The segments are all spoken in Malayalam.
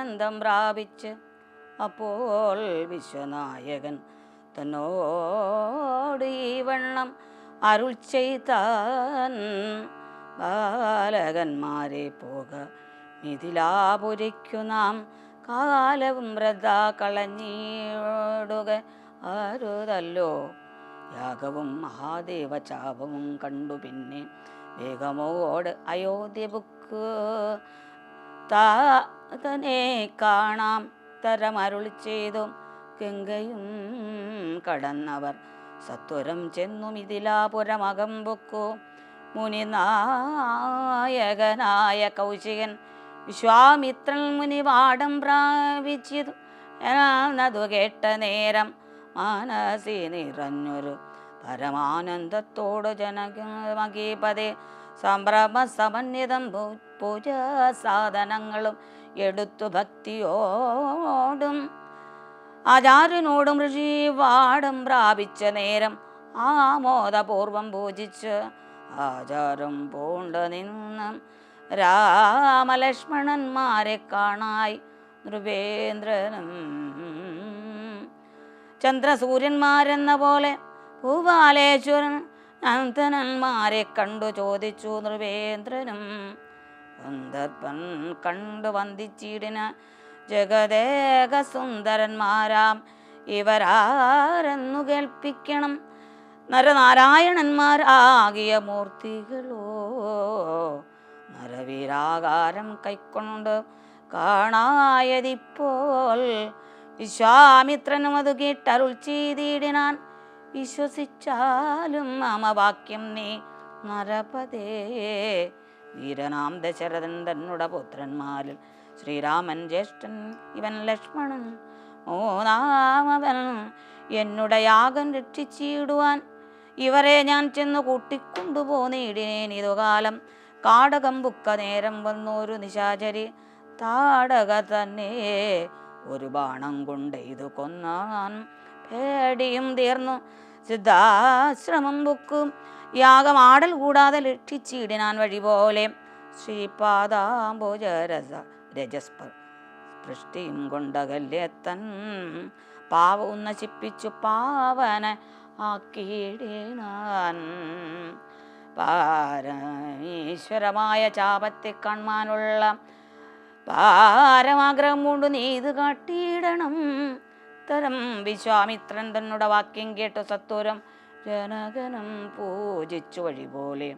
ആനന്ദം പ്രാപിച്ച് അപ്പോൾ വിശ്വനായകൻ തന്നോട് ഈ വണ്ണം അരുൾ ചെയ്താൻ ബാലകന്മാരെ പോക. മിഥിലാപുരിക്കു നാം കാലവും വ്രത കളഞ്ഞിടുക അരുതല്ലോ. യാഗവും മഹാദേവ ചാപവും കണ്ടു പിന്നെ വേഗമോട് അയോധ്യ ബുക്ക് താതനെ കാണാം. തരമരുൾ ചെയ്തു ഗംഗയും കടന്നവർ. സത്വരം ചെന്നു മിഥിലാപുരമകം പൊക്കു. മുനിനായകനായ കൗശികൻ വിശ്വാമിത്രൻ മുനി പാഠം പ്രാപിച്ചതു. എന്നതു കേട്ട നേരം മാനസി നിറഞ്ഞൊരു പരമാനന്ദത്തോട് ജനകീപതേ സംഭ്രമ സമന്വിതം പൂ- പൂജാ സാധനങ്ങളും എടുത്തു ഭക്തിയോടും ആചാര്യനോടും ഋഷി വാടം പ്രാപിച്ച നേരം ആമോദപൂർവം പൂജിച്ച് ആചാരം പൂണ്ടു നിന്ന് രാമലക്ഷ്മണന്മാരെ കാണായി. നൃപേന്ദ്രനും ചന്ദ്രസൂര്യന്മാരെന്ന പോലെ ഭൂപാലേശ്വരൻ നന്ദനന്മാരെ കണ്ടു ചോദിച്ചു നൃപേന്ദ്രനും സന്ദർഭൻ കണ്ടു വന്ദിച്ചിടിന ജഗദേക സുന്ദരന്മാരാം. ഇവരാരെന്നു കേൾപ്പിക്കണം? നരനാരായണന്മാരാകിയ മൂർത്തികളോ? നരവീരാകാരം കൈക്കൊണ്ട് കാണായതിപ്പോൾ വിശ്വാമിത്രനും അത് കേട്ടരുൾ ചെയ്തിടിനാൻ. വിശ്വസിച്ചാലും നാമവാക്യം നീ നരപതേ. വീരനാം ദശരഥൻ തന്നുട പുത്രന്മാരിൽ. ശ്രീരാമൻ ജ്യേഷ്ഠൻ ഇവൻ ലക്ഷ്മണൻ. മൂന്നാമവൻ എന്നുട യാഗം രക്ഷിച്ചിടുവാൻ ഇവരെ ഞാൻ ചെന്ന് കൂട്ടിക്കൊണ്ടുപോന്നിടിനേൻ ഇതുകാലം കാടകം ബുക്ക നേരം വന്നൊരു നിശാചരി താടക തന്നെ. ഒരു ബാണം കൊണ്ട് ഇത് കൊന്നാൻ പേടിയും തീർന്നു. സിദ്ധാശ്രമം ബുക്കും യാഗം ആടൽ കൂടാതെ ലക്ഷിച്ചിടിനാൻ വഴി പോലെ ശ്രീപാദാംബുജരസ രജസ്പ പൃഷ്ടിയും കൊണ്ടകല്യത്തൻ പാവവും നശിപ്പിച്ചു പാവന ആക്കിയിടാൻ പാരമീശ്വരമായ ചാപത്തെ കാണാനുള്ള പാരമാഗ്രഹം കൊണ്ട് നീത് കാട്ടിയിടണം. തരം വിശ്വാമിത്രൻ തന്നുടെ വാക്യം കേട്ടു സത്വരം ജനകനം പൂജിച്ചു വഴി പോലെ.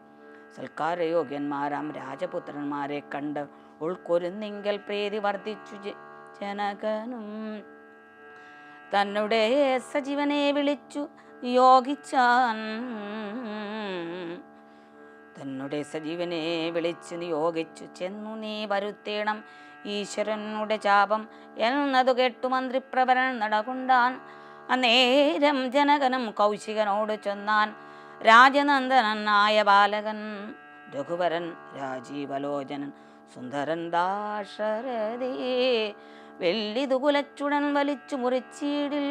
സൽക്കാരയോഗ്യന്മാരാം രാജപുത്രന്മാരെ കണ്ട് ഉൾക്കൊരുന്നിങ്കൽ പ്രീതി വർദ്ധിച്ചു ജനകനും. തന്നുടെ സജീവനെ വിളിച്ചു നിയോഗിച്ചാൻ. തന്നുടെ സജീവനെ വിളിച്ചു നിയോഗിച്ചു ചെന്നു നീ വരുത്തേണം. ഈശ്വരനുടെ ചാപം എന്നതു കേട്ടു മന്ത്രിപ്രവരൻ നടകൊണ്ടാൻ. അന്നേരം ജനകനും കൗശികനോട് ചെന്നാൻ രാജനന്ദനായ ബാലകൻ രഘുവരൻ രാജീവലോചനൻ സുന്ദരൻ ദാശരഥേ വെള്ളിതു കുലച്ചുടൻ വലിച്ചു മുറിച്ചീടിൽ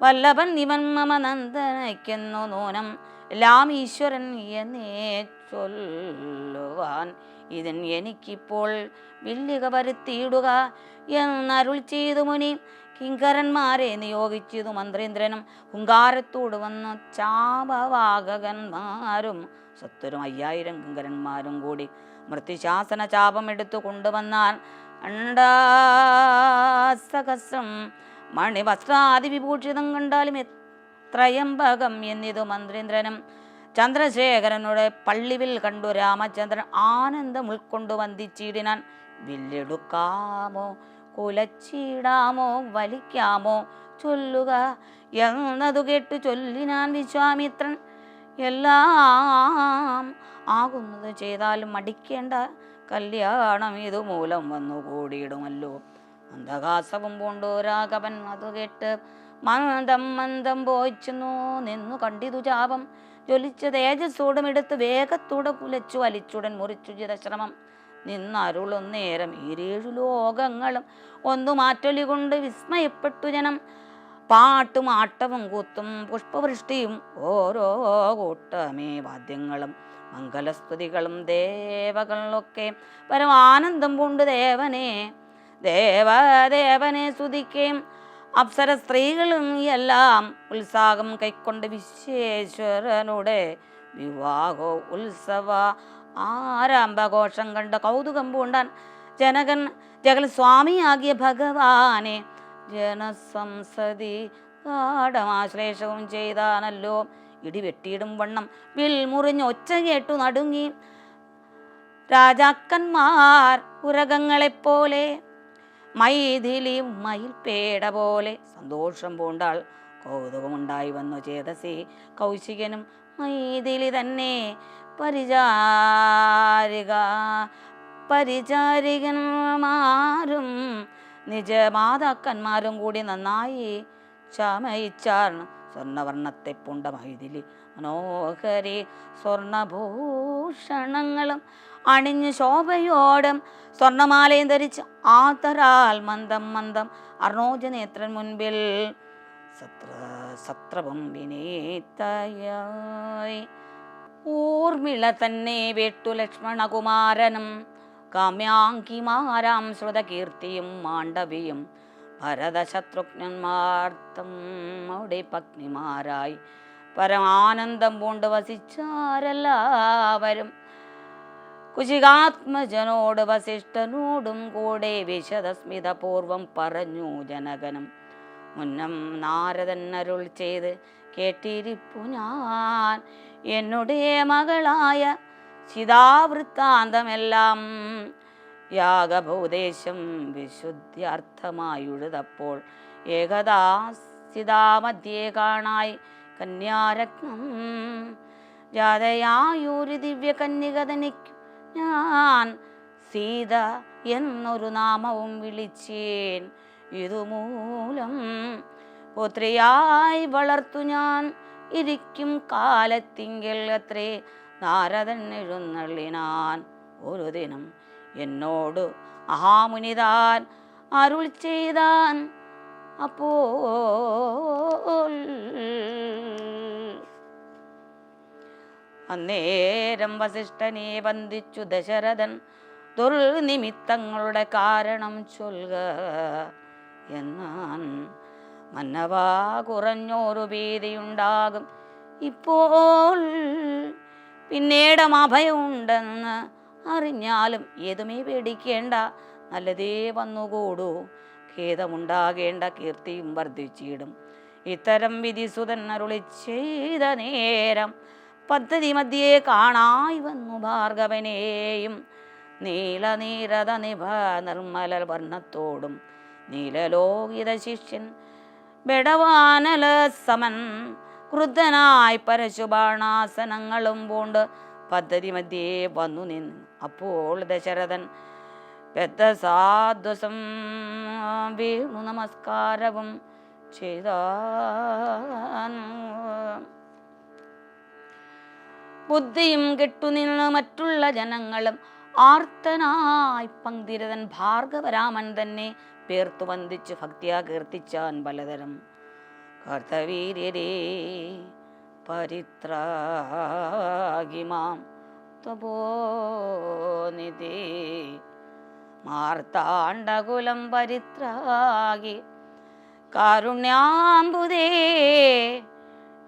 വല്ലഭൻ നിവൻ മമ നന്ദനയ്ക്കുന്നു നൂനം എല്ലാം ഈശ്വരൻ എന്നേ ചൊല്ലുവാൻ. ഇതിൻ എനിക്കിപ്പോൾ വില്ലിക വരുത്തിയിടുക എന്നരുൾ ചെയ്തു മുനി കിങ്കരന്മാരെ നിയോഗിച്ചതു മന്ത്രേന്ദ്രനും. ഹുങ്കാരത്തോട് വന്ന ചാപവാകകന്മാരും സത്വരും അയ്യായിരം കിങ്കരന്മാരും കൂടി മൃത്യുശാസന ചാപമെടുത്തു കൊണ്ടുവന്നാൽ അണ്ടാസഹസ്രം മണിവസ്ത്രാദി വിഭൂഷിതം കണ്ടാലും ത്രയംബകം എന്നിതു മന്ത്രേന്ദ്രനും. ചന്ദ്രശേഖരനുടെ പള്ളിവിൽ കണ്ടു രാമചന്ദ്രൻ ആനന്ദം ഉൾക്കൊണ്ടു വന്ദിച്ചിടിനാൻ. വില്ലെടുക്കാമോ കുലച്ചിടാമോ വലിക്കാമോ? ചൊല്ലുക എന്നതു കേട്ട് ചൊല്ലിനാൻ വിശ്വാമിത്രൻ എല്ലാം ആകുന്നത് ചെയ്താലും മടിക്കേണ്ട കല്യാണം ഇതുമൂലം വന്നു കൂടിയിടുമല്ലോ മന്ദഹാസവും പൂണ്ടു രാഘവൻ അതു കേട്ട് മന്ദം മന്ദം പോയിച്ചെന്നു നിന്നു കണ്ടിതു ചാപം. ജ്വലിച്ച തേജസ്സോടും എടുത്ത് വേഗത്തോടെ കുലച്ചു വലിച്ചുടൻ മുറിച്ചു ചിതശ്രമം നിന്നരുളുന്നേരം ഈരേഴു ലോകങ്ങളും ഒന്നു മാറ്റൊലി കൊണ്ട് വിസ്മയപ്പെട്ടു ജനം. പാട്ടും ആട്ടവും കൂത്തും പുഷ്പവൃഷ്ടിയും ഓരോ കൂട്ടമേ വാദ്യങ്ങളും മംഗലസ്തുതികളും ദേവകളൊക്കെ. പരമാനന്ദം പൂണ്ട് ദേവനെ ദേവദേവനെ സ്തുതിക്കുകയും അപ്സര സ്ത്രീകളും എല്ലാം ഉത്സാഹം കൈക്കൊണ്ട് വിശ്വേശ്വരനുടെ വിവാഹ ഉത്സവ ആരംഭഘോഷം കണ്ട കൗതുകം പൂണ്ടാൻ ജനകൻ ജഗൽ സ്വാമിയാകിയ ഭഗവാനെ ജനസംസതി പാഠമാശ്ലേഷവും ചെയ്താനല്ലോ. ഇടിവെട്ടിയിടും വണ്ണം. വിൽ മുറിഞ്ഞ് ഒച്ച കേട്ടു നടുങ്ങി. രാജാക്കന്മാർ ഉരകങ്ങളെപ്പോലെ മൈഥിലി മയിൽപേട പോലെ സന്തോഷം പൂണ്ടാൾ. കൗതുകമുണ്ടായി വന്നു ചേതസി. കൗശികനും മൈഥിലി തന്നെ പരിചാരിക. പരിചാരികന്മാരും നിജമാതാക്കന്മാരും കൂടി നന്നായി ചമയിച്ചാർ. സ്വർണവർണത്തെ പുണ്ട മൈഥിലി മനോഹരി സ്വർണഭൂഷണങ്ങളും അണിഞ്ഞ് ശോഭയോടും സ്വർണമാലയും ധരിച്ച് ആതരാൽ മന്ദം മന്ദം അർണോജ നേത്രൻ മുൻപിൽ സത്ര സത്രവും വിനീതയായി. ഊർമിള തന്നെ വേട്ടു ലക്ഷ്മണകുമാരനും. കാമ്യാങ്കിമാരാം ശ്രുതകീർത്തിയും മാണ്ഡവിയും ഭരതശത്രുഘ്നന്മാർത്തം അവിടെ പത്നിമാരായി. പരമാനന്ദം പൂണ്ട് വസിച്ചാരെല്ലാവരും കുശികാത്മജനോട് വസിഷ്ഠനോടും കൂടെ വിശദസ്മിതപൂർവം പറഞ്ഞു ജനകനും. മുന്നം നാരദൻ അരുൾ ചെയ്ത് കേട്ടിരിപ്പു ഞാൻ. എന്നുടേ മകളായ ചിതാവൃത്താന്തമെല്ലാം യാഗഭൂദേശം വിശുദ്ധ്യർത്ഥമായുഴുതപ്പോൾ ഏകദാ സിതാമധ്യേ കാണായി കന്യാരത്നം. ജാതയായൊരു ദിവ്യ കന്യകതനിക്കു ഞാൻ സീത എന്നൊരു നാമവും വിളിച്ചേൻ. ഇതുമൂലം പുത്രിയായി വളർത്തു ഞാൻ. ഇരിക്കും കാലത്തിങ്കിൽ അത്രേ നാരദൻ എഴുന്നള്ളിനാൻ. ഒരു ദിനം എന്നോട് അഹാമുനിതാൻ അരുൾ ചെയ്താൻ. അപ്പോൾ അന്നേരം വസിഷ്ഠനെ വന്ദിച്ചു ദശരഥൻ ദുർനിമിത്തങ്ങളുടെ കാരണം ചൊൽക. എന്നാൻ മന്നവാ കുറഞ്ഞോരു ഭീതിയുണ്ടാകും. ഇപ്പോൾ പിന്നീടും അഭയമുണ്ടെന്ന് അറിഞ്ഞാലും ഏതുമേ പേടിക്കേണ്ട. നല്ലതേ വന്നുകൂടൂ. ഖേദമുണ്ടാകേണ്ട കീർത്തിയും വർദ്ധിച്ചിടും. ഇത്തരം വിധിസുതൻ അരുളി ചെയ്ത നേരം പദ്ധതി മധ്യേ കാണായി വന്നു ഭാർഗവനെയും. നീലനീരത നിഭ നിർമ്മല വർണത്തോടും നീലലോകിത ശിഷ്യൻ ബെടവാനല സമൻ ക്രുദ്ധനായി പരശുബാണാസനങ്ങളും പൂണ്ട് പദ്ധതി മധ്യേ വന്നു നിന്നു. അപ്പോൾ ദശരഥൻ പെത്ത സാധ്വസം വീണു നമസ്കാരവും ചെയ്ത ബുദ്ധിയും കെട്ടുനിന്ന് മറ്റുള്ള ജനങ്ങളും ആർത്തനായി പങ്കിരതൻ ഭാർഗവരാമൻ തന്നെ പേർത്തു വന്ദിച്ച് ഭക്തിയാ കീർത്തിച്ചാൻ പലതരം. കർത്തവീര്യരേ പരിത്രാഗിമാം തപോനിധി മാർത്താണ്ഡകുലം പരിത്രാഗി കാരുണ്യാംബുദേ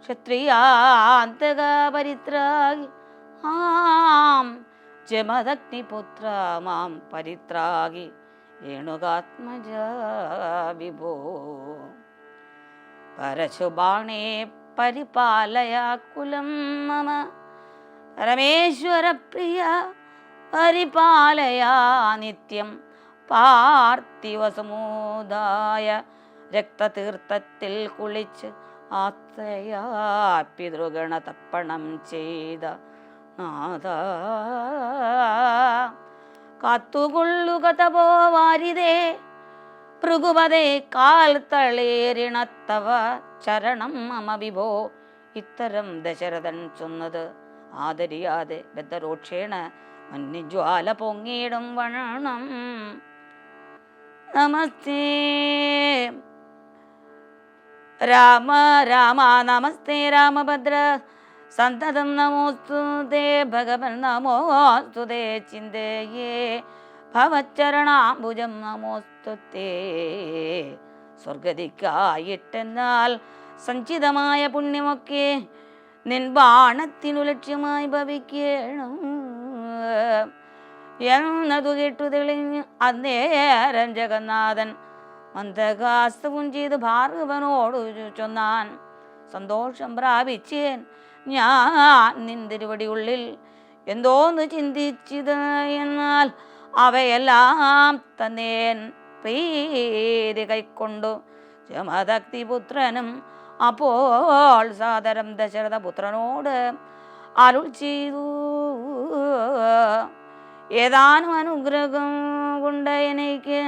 ക്ഷത്രിയാന്തക പരിത്രാഗി. ആം ജമദഗ്നിപുത്ര മാം പരിത്രാഗി. രേണുകാത്മജ വിഭോ പരശുബാണേ പരിപാലയ കുലം മമ. രമേശ്വരപ്രിയ പരിപാലയ നിത്യം പാർത്ഥിവസമുദായ. രക്തതീർത്ഥത്തിൽ കുളിച്ച് ആത്രയാ പിതൃഗണ തർപ്പണം ചെയ്ത നാഥ. കാത്തുകൊള്ളുക തപോ വാരിതേ ഭൃഗുപതേ കാൽ തളേരിണത്തവ ചരണം മമ വിഭോ ഇത്തരം ദശരഥൻ ചൊന്നത് ആദരിയാതെ ബദ്ധരോക്ഷേണ മഞ്ഞിജ്വാല പൊങ്ങിയിടും വണം നമസ്തേ. രാമ രാമ നമസ്തേ രാമഭദ്ര. സന്തതം നമോസ്തു ഭഗവൻ നമോസ്തു ചിന്തയേ. ഭവച്ചരണാംബുജം നമോസ്തു സ്വർഗതിക്കായിട്ടെന്നാൽ സഞ്ചിതമായ പുണ്യമൊക്കെ നിൻ ബാണത്തിനു ലക്ഷ്യമായി ഭവിക്കണം. എന്നതു കേട്ടു തെളിഞ്ഞ് അന്നേരം ജഗന്നാഥൻ മന്ദകാസ്തവും ചെയ്ത് ഭാർഗവനോട് ചൊന്നാൻ സന്തോഷം പ്രാപിച്ചേൻ. ഞാൻ നിന്തിരുവടിയുള്ളിൽ എന്തോന്ന് ചിന്തിച്ചത് എന്നാൽ അവയെല്ലാം തന്നേൻ പ്രീതി കൈക്കൊണ്ടു. ജമദക്തിപുത്രനും അപ്പോൾ സാദരം ദശരഥ പുത്രനോട് അരുൾ ചെയ്തു. ഏതാനും അനുഗ്രഹം കൊണ്ട് എനിക്ക്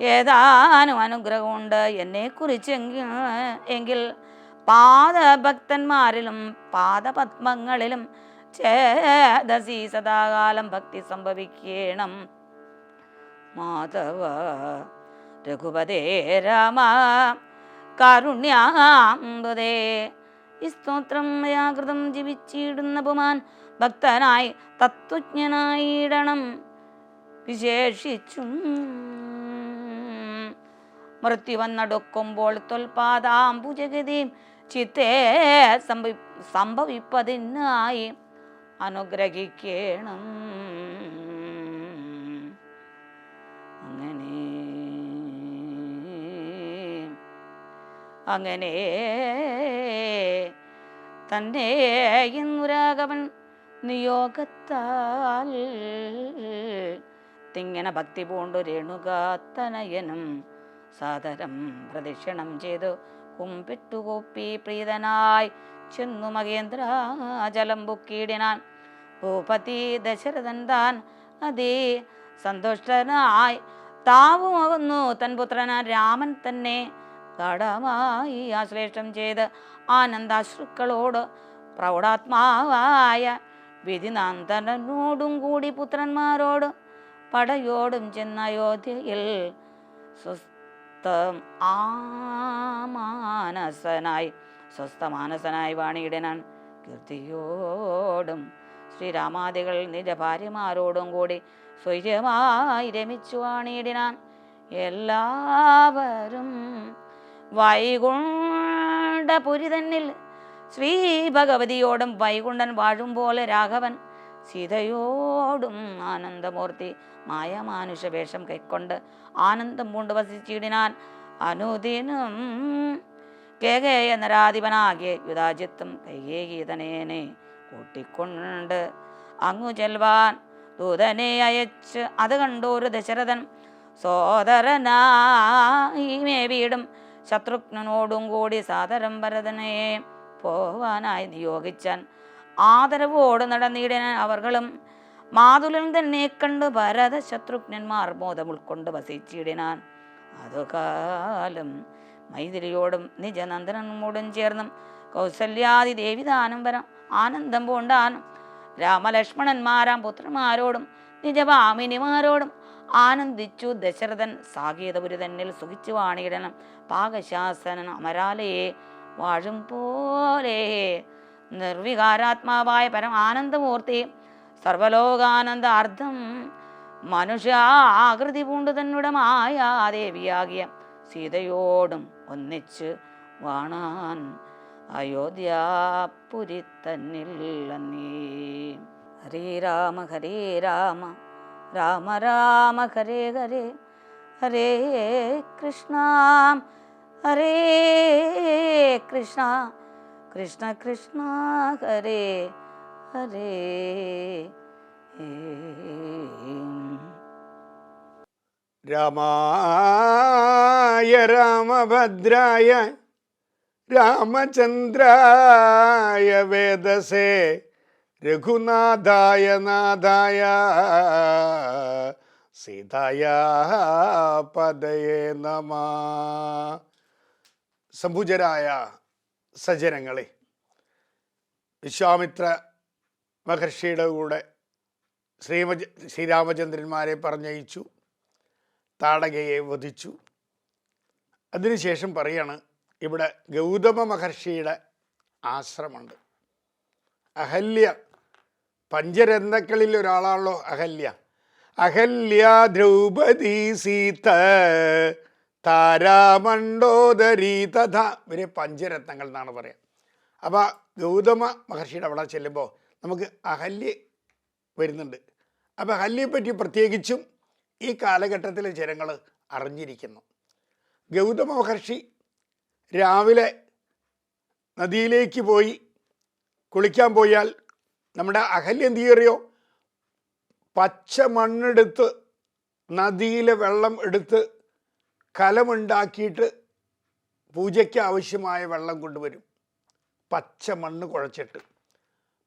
ഏതാനും അനുഗ്രഹമുണ്ട് എന്നെക്കുറിച്ച് കുറിച്ചെങ്കിൽ എങ്കിൽ പാദഭക്തന്മാരിലും പാദപത്മങ്ങളിലും ചേതസി സദാകാലം ഭക്തി സംഭവിക്കണം. മാധവ രഘുപതേ രാമ കാരുണ്യാമ്പതേ ഈ സ്തോത്രം വ്യാകൃതം ജീവിച്ചിടുന്ന പുമാൻ ഭക്തനായി തത്വജ്ഞനായിടണം. വിശേഷിച്ചും മൃത്യു വന്നടുക്കുമ്പോൾ തൊൽപാദാംബുജഗതിയും ചിത്തേ സംഭവി സംഭവിപ്പതിനായി അനുഗ്രഹിക്കണം. അങ്ങനെ അങ്ങനെ തന്നെ ഇന്നുരാഘവൻ നിയോഗത്താൽ തിങ്ങനെ ഭക്തി പൂണ്ടു രേണുകാത്തനയനും സാദരം പ്രദക്ഷിണം ചെയ്തു. കുമ്പിട്ടുകൂപ്പി പ്രീതനായി. ചെന്നു മകേന്ദ്ര ജലം ബുക്കിയിടിനാൻ ഭൂപതി ദശരഥൻ താൻ അതേ സന്തുഷ്ടനായി. താവുമാകുന്നു തൻ പുത്രനാൻ രാമൻ തന്നെ. ഗാഠമായി ആശ്ലേഷം ചെയ്ത് ആനന്ദാശ്രുക്കളോട് പ്രൗഢാത്മാവായ വിധിനാന്തനോടും കൂടി പുത്രന്മാരോട് പടയോടും ചെന്ന അയോധ്യയിൽ സ്വസ്ഥം ആമാനസനായി സ്വസ്ഥമാനസനായി വാണിയിടനാൻ കീർത്തിയോടും ശ്രീരാമാദികൾ നിജ ഭാര്യമാരോടും കൂടി സ്വൈര്യമായി രമിച്ചു വാണിയിടിനാൻ എല്ലാവരും വൈകുണ്ഠപുരി തന്നിൽ ശ്രീ ഭഗവതിയോടും വൈകുണ്ഠൻ വാഴും പോലെ രാഘവൻ സീതയോടും ആനന്ദമൂർത്തി മായമാനുഷ വേഷം കൈക്കൊണ്ട് ആനന്ദം പൂണ്ട് വസിച്ചിടിനാൻ അനുദിനം കേകേയ നരാധിപനാകിയ യുധാജിത്തും കൈകേകീതനേനെ കൂട്ടിക്കൊണ്ട് അങ്ങു ചെൽവാൻ ദൂതനെ അയച്ച് അത് കണ്ടൊരു ദശരഥൻ സോദരനായി മേവിയിടും കൂടി സാദരം ഭരതനെ പോവാനായി നിയോഗിച്ചാൻ ആദരവോട് നടന്നിടന അവർകളും മാതുലൻ തന്നെ കണ്ട് ഭരത ശത്രുഘ്നന്മാർ ബോധം ഉൾക്കൊണ്ട് വസിച്ചിടിനാൻ. അതുകാലം മൈഥിലിയോടും നിജനന്ദനോടും ചേർന്നും കൗസല്യാദി ദേവിദാനം വരം ആനന്ദം പൂണ്ടാനും. രാമലക്ഷ്മണന്മാരാം പുത്രന്മാരോടും നിജഭാമിനിമാരോടും ആനന്ദിച്ചു. ദശരഥൻ സാകേതപുരി തന്നിൽ സുഖിച്ചു വാണിയിടണം പാകശാസനൻ അമരാലയെ വാഴും പോലെ നിർവികാരാത്മാവായ പരം ആനന്ദമൂർത്തി സർവലോകാനന്ദ അർത്ഥം മനുഷ്യ ആകൃതി പൂണ്ടു തന്നുടെ മായാദേവിയാകിയ സീതയോടും ഒന്നിച്ച് വാണാൻ അയോധ്യാപുരി തന്നിൽ അന്നേ ഹരേ രാമ ഹരേ രാമ രാമ രാമ ഹരേ ഹരേ ഹരേ കൃഷ്ണ ഹരേ കൃഷ്ണ. कृष्ण कृष्ण हरे हरे। रामाय रामभद्राय रामचन्द्राय वेदसे रघुनाथाय नाथाय सीताया पदये नमः। शंभुजराया സജ്ജനങ്ങളെ വിശ്വാമിത്ര മഹർഷിയുടെ കൂടെ ശ്രീമജ ശ്രീരാമചന്ദ്രന്മാരെ പറഞ്ഞയച്ചു താടകയെ വധിച്ചു. അതിനുശേഷം പറയാണ് ഇവിടെ ഗൗതമ മഹർഷിയുടെ ആശ്രമമുണ്ട്. അഹല്യ പഞ്ചരത്നക്കളിൽ ഒരാളാണല്ലോ അഹല്യ. അഹല്യ ദ്രൗപദി സീത. താരാമണ്ഡോദരി തഥ. ഇവരെ പഞ്ചരത്നങ്ങൾ എന്നാണ് പറയുക അപ്പോൾ ഗൗതമ മഹർഷിയുടെ അവിടെ ചെല്ലുമ്പോൾ നമുക്ക് അഹല്യ വരുന്നുണ്ട്. അപ്പോൾ പറ്റി പ്രത്യേകിച്ചും ഈ കാലഘട്ടത്തിലെ ജനങ്ങൾ അറിഞ്ഞിരിക്കുന്നു. ഗൗതമ മഹർഷി രാവിലെ നദിയിലേക്ക് പോയി കുളിക്കാൻ പോയാൽ നമ്മുടെ അഹല്യം തീയറിയോ പച്ച മണ്ണെടുത്ത് നദിയിലെ വെള്ളം എടുത്ത് കലമുണ്ടാക്കിയിട്ട് പൂജയ്ക്ക് ആവശ്യമായ വെള്ളം കൊണ്ടുവരും. പച്ച മണ്ണ് കുഴച്ചിട്ട്.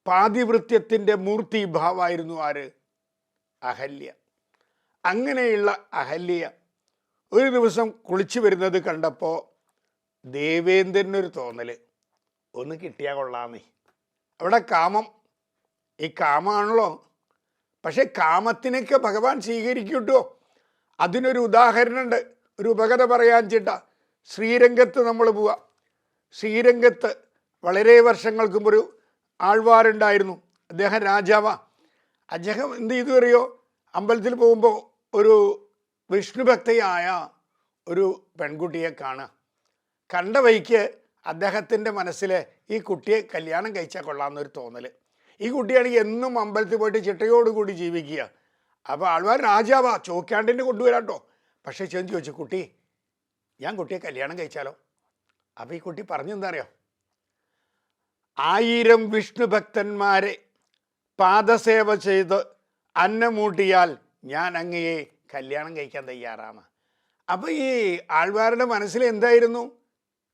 പാതിവൃത്യത്തിന്റെ മൂർത്തി ഭാവമായിരുന്നു ആര്? അഹല്യ. അങ്ങനെയുള്ള അഹല്യ ഒരു ദിവസം കുളിച്ചു വരുന്നത് കണ്ടപ്പോൾ ദേവേന്ദ്രനൊരു തോന്നൽ ഒന്ന് കിട്ടിയാൽ കൊള്ളാന്നേ. അവിടെ കാമം. ഈ കാമാണല്ലോ. പക്ഷെ കാമത്തിനൊക്കെ ഭഗവാൻ സ്വീകരിക്കൂട്ടോ. അതിനൊരു ഉദാഹരണമുണ്ട്. ഒരു ഉപകഥ പറയാൻ ചിട്ട. ശ്രീരംഗത്ത് നമ്മൾ പോവുക ശ്രീരംഗത്ത് വളരെ വർഷങ്ങൾക്കും ഒരു ആൾവാരുണ്ടായിരുന്നു. അദ്ദേഹം രാജാവാ. അദ്ദേഹം എന്ത് ചെയ്തു അറിയോ? അമ്പലത്തിൽ പോകുമ്പോൾ ഒരു വിഷ്ണുഭക്തയായ ഒരു പെൺകുട്ടിയെ കാണുക. കണ്ട വഴിക്ക് അദ്ദേഹത്തിന്റെ മനസ്സിൽ ഈ കുട്ടിയെ കല്യാണം കഴിച്ചാൽ കൊള്ളാമെന്നൊരു തോന്നൽ ഈ കുട്ടിയാണെങ്കിൽ എന്നും അമ്പലത്തിൽ പോയിട്ട് ചിട്ടയോടുകൂടി ജീവിക്കുക. അപ്പോൾ ആൾവാർ രാജാവാ. ചോക്കാണ്ടിന്റെ കൊണ്ടുവരാട്ടോ. പക്ഷേ ചെന്ന് ചോദിച്ചു കുട്ടി ഞാൻ കുട്ടിയെ കല്യാണം കഴിച്ചാലോ? അപ്പോൾ ഈ കുട്ടി പറഞ്ഞെന്താ അറിയോ ആയിരം വിഷ്ണു ഭക്തന്മാരെ പാദസേവ ചെയ്ത് അന്നമൂട്ടിയാൽ ഞാൻ അങ്ങയെ കല്യാണം കഴിക്കാൻ തയ്യാറാണ്. അപ്പോൾ ഈ ആൾവാരുടെ മനസ്സിൽ എന്തായിരുന്നു?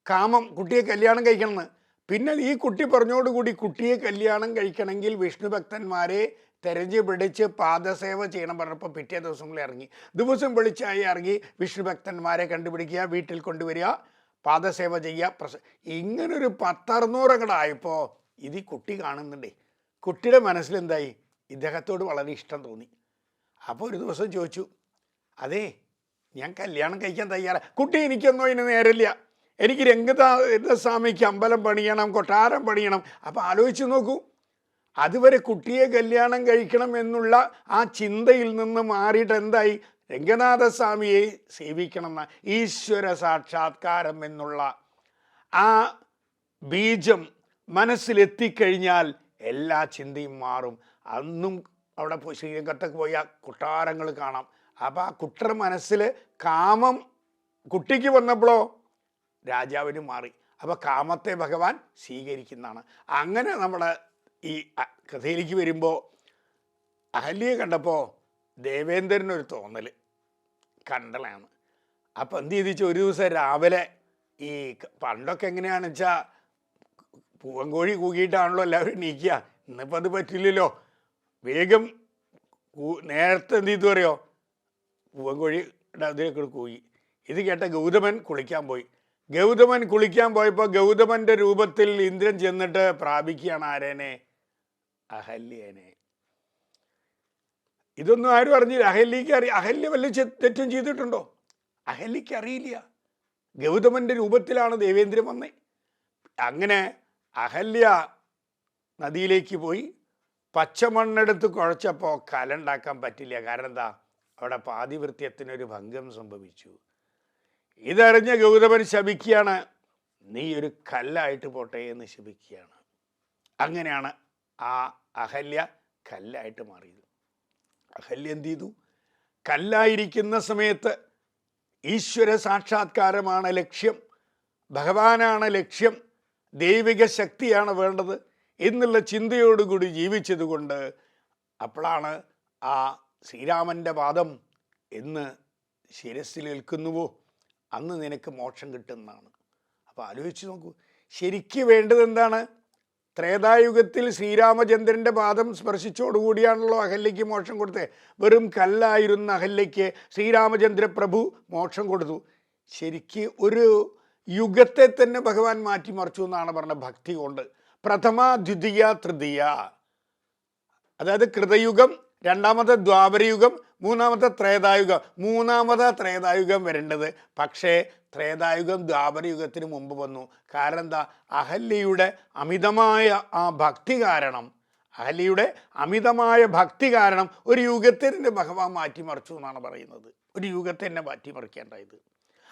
കാമം കുട്ടിയെ കല്യാണം കഴിക്കണമെന്ന്. പിന്നെ ഈ കുട്ടി പറഞ്ഞോടുകൂടി കുട്ടിയെ കല്യാണം കഴിക്കണമെങ്കിൽ വിഷ്ണു ഭക്തന്മാരെ തെരഞ്ഞു പിടിച്ച് പാദസേവ ചെയ്യണം പറഞ്ഞപ്പോൾ പിറ്റേ ദിവസങ്ങളിൽ ഇറങ്ങി. ദിവസം വെളിച്ചായി ഇറങ്ങി വിഷ്ണുഭക്തന്മാരെ കണ്ടുപിടിക്കുക വീട്ടിൽ കൊണ്ടുവരിക പാദസേവ ചെയ്യുക പ്രസ ഇങ്ങനൊരു പത്തറുന്നൂറങ്ങടായപ്പോൾ ഇത് കുട്ടി കാണുന്നുണ്ടേ. കുട്ടിയുടെ മനസ്സിലെന്തായി? ഇദ്ദേഹത്തോട് വളരെ ഇഷ്ടം തോന്നി. അപ്പോൾ ഒരു ദിവസം ചോദിച്ചു അതേ ഞാൻ കല്യാണം കഴിക്കാൻ തയ്യാറാണ് കുട്ടി എനിക്കൊന്നും ഇനി നേരമില്ല. എനിക്ക് രംഗസ്വാമിക്ക് അമ്പലം പണിയണം കൊട്ടാരം പണിയണം. അപ്പോൾ ആലോചിച്ച് നോക്കൂ. അതുവരെ കുട്ടിയെ കല്യാണം കഴിക്കണം എന്നുള്ള ആ ചിന്തയിൽ നിന്ന് മാറിയിട്ട് എന്തായി? രംഗനാഥസ്വാമിയെ സേവിക്കണം എന്ന ഈശ്വര സാക്ഷാത്കാരം എന്നുള്ള ആ ബീജം മനസ്സിലെത്തിക്കഴിഞ്ഞാൽ എല്ലാ ചിന്തയും മാറും. അന്നും അവിടെ പോയി പോയി ആ കുട്ടാരങ്ങൾ കാണാം. അപ്പം ആ കുട്ടർ മനസ്സിൽ കാമം കുട്ടിക്ക് വന്നപ്പോഴോ രാജാവിന് മാറി. അപ്പോൾ കാമത്തെ ഭഗവാൻ സ്വീകരിക്കുന്നതാണ്. അങ്ങനെ നമ്മുടെ ഈ കഥയിലേക്ക് വരുമ്പോൾ അഹല്യയെ കണ്ടപ്പോൾ ദേവേന്ദ്രനൊരു തോന്നൽ കണ്ടലാണ്. അപ്പം എന്ത് ചെയ്തിച്ച് ഒരു ദിവസം രാവിലെ ഈ പണ്ടൊക്കെ എങ്ങനെയാണെന്ന് വെച്ചാൽ പൂവൻകോഴി കൂകിയിട്ടാണല്ലോ എല്ലാവരും നീക്കുക ഇന്നിപ്പോൾ അത് പറ്റില്ലല്ലോ. വേഗം നേരത്തെ എന്ത് ചെയ്തു അറിയോ? പൂവൻകോഴിയുടെ അതിലേക്ക് കൂകി. ഇത് കേട്ട ഗൗതമൻ കുളിക്കാൻ പോയി. ഗൗതമൻ കുളിക്കാൻ പോയപ്പോൾ ഗൗതമന്റെ രൂപത്തിൽ ഇന്ദ്രൻ ചെന്നിട്ട് പ്രാപിക്കുകയാണ് ആരേനെ? അഹല്യേനെ. ഇതൊന്നും ആരും അറിഞ്ഞില്ല. അഹല്യക്ക് അറിയ അഹല്യ വല്ല തെറ്റും ചെയ്തിട്ടുണ്ടോ? അഹല്യക്ക് അറിയില്ല. ഗൗതമന്റെ രൂപത്തിലാണ് ദേവേന്ദ്രൻ വന്നേ. അങ്ങനെ അഹല്യ നദിയിലേക്ക് പോയി. പച്ചമണ്ണെടുത്ത് കുഴച്ചപ്പോൾ കലുണ്ടാക്കാൻ പറ്റില്ല. കാരണം എന്താ? അവിടെ പാതിവൃത്യത്തിനൊരു ഭംഗം സംഭവിച്ചു. ഇതറിഞ്ഞ ഗൗതമൻ ശപിക്കുകയാണ് നീ ഒരു കല്ലായിട്ട് പോട്ടെ എന്ന് ശപിക്കുകയാണ്. അങ്ങനെയാണ് ആ അഹല്യ കല്ലായിട്ട് മാറിയത്. അഹല്യ എന്ത് ചെയ്തു? കല്ലായിരിക്കുന്ന സമയത്ത് ഈശ്വര സാക്ഷാത്കാരമാണ് ലക്ഷ്യം ഭഗവാനാണ് ലക്ഷ്യം ദൈവിക ശക്തിയാണ് വേണ്ടത് എന്നുള്ള ചിന്തയോടുകൂടി ജീവിച്ചതുകൊണ്ട് അപ്പോഴാണ് ആ ശ്രീരാമന്റെ പാദം എന്ന് ശിരസിലേൽക്കുന്നുവോ അന്ന് നിനക്ക് മോക്ഷം കിട്ടുന്നതാണ് അപ്പോൾ ആലോചിച്ച് നോക്കൂ. ശരിക്ക് വേണ്ടത് എന്താണ്? ത്രേതായുഗത്തിൽ ശ്രീരാമചന്ദ്രന്റെ പാദം സ്പർശിച്ചോടുകൂടിയാണല്ലോ അഹല്യയ്ക്ക് മോക്ഷം കൊടുത്തത് വെറും കല്ലായിരുന്ന അഹല്യയ്ക്ക് ശ്രീരാമചന്ദ്ര പ്രഭു മോക്ഷം കൊടുത്തു. ശരിക്ക് ഒരു യുഗത്തെ തന്നെ ഭഗവാൻ മാറ്റിമറിച്ചു എന്നാണ് പറഞ്ഞ ഭക്തി കൊണ്ട്. പ്രഥമ ദ്വിതീയ തൃതീയ. അതായത് കൃതയുഗം രണ്ടാമത്തെ ദ്വാപരയുഗം മൂന്നാമത്തെ ത്രേതായുഗം. മൂന്നാമത്തെ ത്രേതായുഗം വരേണ്ടത്. പക്ഷേ ത്രേതായുഗം ദ്വാപരയുഗത്തിന് മുമ്പ് വന്നു. കാരണം എന്താ അഹല്യയുടെ അമിതമായ ആ ഭക്തി കാരണം അഹല്യയുടെ അമിതമായ ഭക്തി കാരണം ഒരു യുഗത്തെ തന്നെ ഭഗവാൻ മാറ്റിമറിച്ചു എന്നാണ് പറയുന്നത്. ഒരു യുഗത്തെ തന്നെ മാറ്റിമറിക്കേണ്ടത്.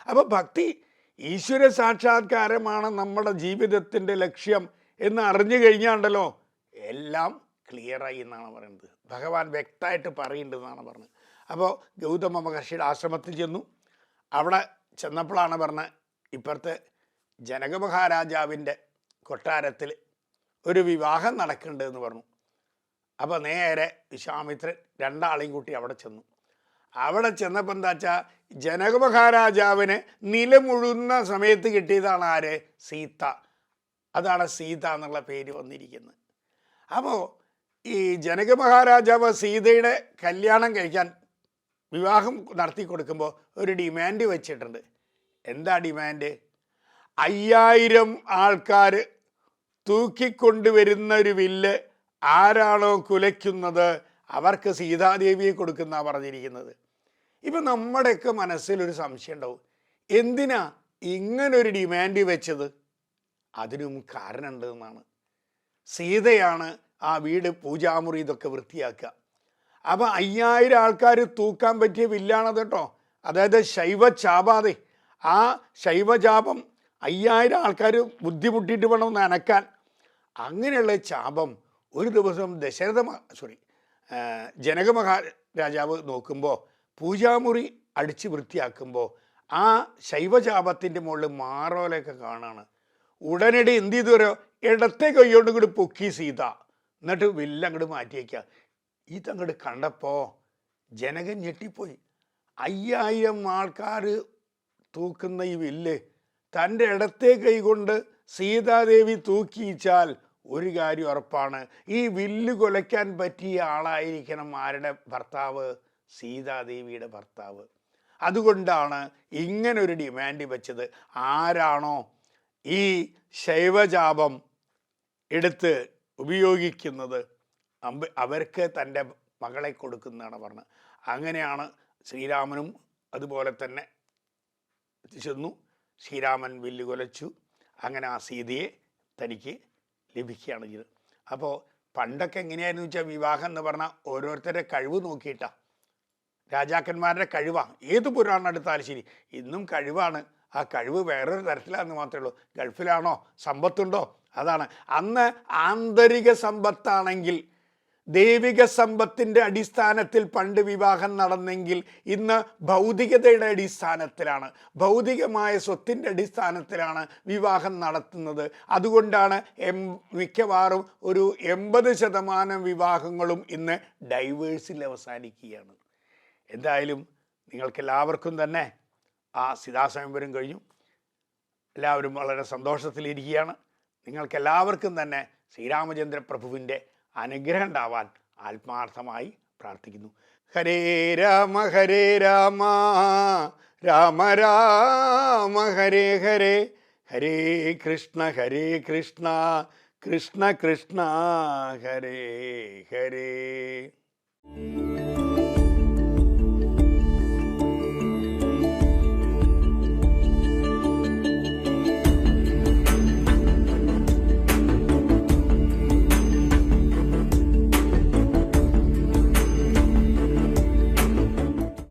അപ്പോൾ ഭക്തി ഈശ്വര സാക്ഷാത്കാരമാണ് നമ്മുടെ ജീവിതത്തിന്റെ ലക്ഷ്യം എന്ന് അറിഞ്ഞു കഴിഞ്ഞാണ്ടല്ലോ എല്ലാം ക്ലിയറായി എന്നാണ് പറയുന്നത്. ഭഗവാൻ വ്യക്തമായിട്ട് പറയുന്നുണ്ടെന്നാണ് പറഞ്ഞത്. അപ്പോൾ ഗൗതമ മഹർഷിയുടെ ആശ്രമത്തിൽ ചെന്നു. അവിടെ ചെന്നപ്പോഴാണ് പറഞ്ഞ ഇപ്പുറത്തെ ജനക മഹാരാജാവിന്റെ കൊട്ടാരത്തിൽ ഒരു വിവാഹം നടക്കേണ്ടതെന്ന് പറഞ്ഞു. അപ്പോൾ നേരെ വിശ്വാമിത്രൻ രണ്ടാളെയും കൂട്ടി അവിടെ ചെന്നു. അവിടെ ചെന്നപ്പോൾ എന്താ വെച്ചാൽ ജനക മഹാരാജാവിന് നിലമുഴുന്ന സമയത്ത് കിട്ടിയതാണ് ആര്? സീത. അതാണ് സീത എന്നുള്ള പേര് വന്നിരിക്കുന്നത്. അപ്പോൾ ഈ ജനക മഹാരാജാവ് സീതയുടെ കല്യാണം കഴിക്കാൻ വിവാഹം നടത്തി കൊടുക്കുമ്പോൾ ഒരു ഡിമാൻഡ് വെച്ചിട്ടുണ്ട്. എന്താ ഡിമാൻഡ് അയ്യായിരം ആൾക്കാർ തൂക്കിക്കൊണ്ടുവരുന്ന ഒരു വില്ല് ആരാണോ കുലയ്ക്കുന്നത്? അവർക്ക് സീതാദേവിയെ കൊടുക്കുന്ന പറഞ്ഞിരിക്കുന്നത്. ഇപ്പം നമ്മുടെയൊക്കെ മനസ്സിലൊരു സംശയം ഉണ്ടാവും. എന്തിനാ ഇങ്ങനൊരു ഡിമാൻഡ് വെച്ചത്? അതിനും കാരണമുണ്ടെന്നാണ്. സീതയാണ് ആ വീട് പൂജാമുറി ഇതൊക്കെ വൃത്തിയാക്കുക. അപ്പം അയ്യായിരം ആൾക്കാർ തൂക്കാൻ പറ്റിയ വില്ലാണത് കേട്ടോ. അതായത് ശൈവചാപാതെ. ആ ശൈവചാപം അയ്യായിരം ആൾക്കാർ ബുദ്ധിമുട്ടിയിട്ട് വേണം നനക്കാൻ. അങ്ങനെയുള്ള ചാപം ഒരു ദിവസം ദശരഥ സോറി ജനക മഹാരാജാവ് നോക്കുമ്പോൾ പൂജാമുറി അടിച്ച് വൃത്തിയാക്കുമ്പോൾ ആ ശൈവചാപത്തിന്റെ മുകളിൽ മാറോലൊക്കെ കാണാണ്. ഉടനടി എന്ത് ചെയ്തു വരോ ഇടത്തെ കൈകൊണ്ട് കൂടി പൊക്കി സീത. എന്നിട്ട് വില്ലങ്ങോട്ട് മാറ്റിയേക്കുക ഇതങ്ങോട്ട് കണ്ടപ്പോൾ ജനകൻ ഞെട്ടിപ്പോയി. അയ്യായിരം ആൾക്കാർ തൂക്കുന്ന ഈ വില്ല് തന്റെ ഇടത്തെ കൈകൊണ്ട് സീതാദേവി തൂക്കിയിച്ചാൽ ഒരു കാര്യം ഉറപ്പാണ്. ഈ വില്ല് കൊലയ്ക്കാൻ പറ്റിയ ആളായിരിക്കണം ആരുടെ ഭർത്താവ്? സീതാദേവിയുടെ ഭർത്താവ്. അതുകൊണ്ടാണ് ഇങ്ങനൊരു ഡിമാൻഡ് വെച്ചത്. ആരാണോ ഈ ശൈവജാപം എടുത്ത് ഉപയോഗിക്കുന്നത്? അമ്പ അവർക്ക് തന്റെ മകളെ കൊടുക്കുന്നതാണ് പറഞ്ഞത്. അങ്ങനെയാണ് ശ്രീരാമനും അതുപോലെ തന്നെ ചെന്നു. ശ്രീരാമൻ വില്ല് കൊലച്ചു. അങ്ങനെ ആ സീതയെ തനിക്ക് ലഭിക്കുകയാണ് ചെയ്തത്. അപ്പോൾ പണ്ടൊക്കെ എങ്ങനെയായിരുന്നു വെച്ചാൽ വിവാഹം എന്ന് പറഞ്ഞാൽ ഓരോരുത്തരുടെ കഴിവ് നോക്കിയിട്ടാണ് രാജാക്കന്മാരുടെ കഴിവാണ് ഏത് പുരാണം എടുത്താലും ശരി. ഇന്നും കഴിവാണ്. ആ കഴിവ് വേറൊരു തരത്തിലാണെന്ന് മാത്രമേ ഉള്ളൂ. ഗൾഫിലാണോ? സമ്പത്തുണ്ടോ? അതാണ്. അന്ന് ആന്തരിക സമ്പത്താണെങ്കിൽ ദൈവിക സമ്പത്തിന്റെ അടിസ്ഥാനത്തിൽ പണ്ട് വിവാഹം നടന്നെങ്കിൽ ഇന്ന് ഭൗതികതയുടെ അടിസ്ഥാനത്തിലാണ്. ഭൗതികമായ സ്വത്തിന്റെ അടിസ്ഥാനത്തിലാണ് വിവാഹം നടത്തുന്നത്. അതുകൊണ്ടാണ് എം മിക്കവാറും ഒരു എൺപത് ശതമാനം വിവാഹങ്ങളും ഇന്ന് ഡൈവേഴ്സിൽ അവസാനിക്കുകയാണ്. എന്തായാലും നിങ്ങൾക്കെല്ലാവർക്കും തന്നെ ആ സിതാസ്വയംവരം കഴിഞ്ഞു. എല്ലാവരും വളരെ സന്തോഷത്തിലിരിക്കുകയാണ്. നിങ്ങൾക്കെല്ലാവർക്കും തന്നെ ശ്രീരാമചന്ദ്ര പ്രഭുവിന്റെ അനുഗ്രഹം ഉണ്ടാവാൻ ആത്മാർത്ഥമായി പ്രാർത്ഥിക്കുന്നു. ഹരേ രാമ ഹരേ രാമ രാമ രാമ ഹരേ ഹരേ ഹരേ കൃഷ്ണ ഹരേ കൃഷ്ണ കൃഷ്ണ കൃഷ്ണ ഹരേ ഹരേ.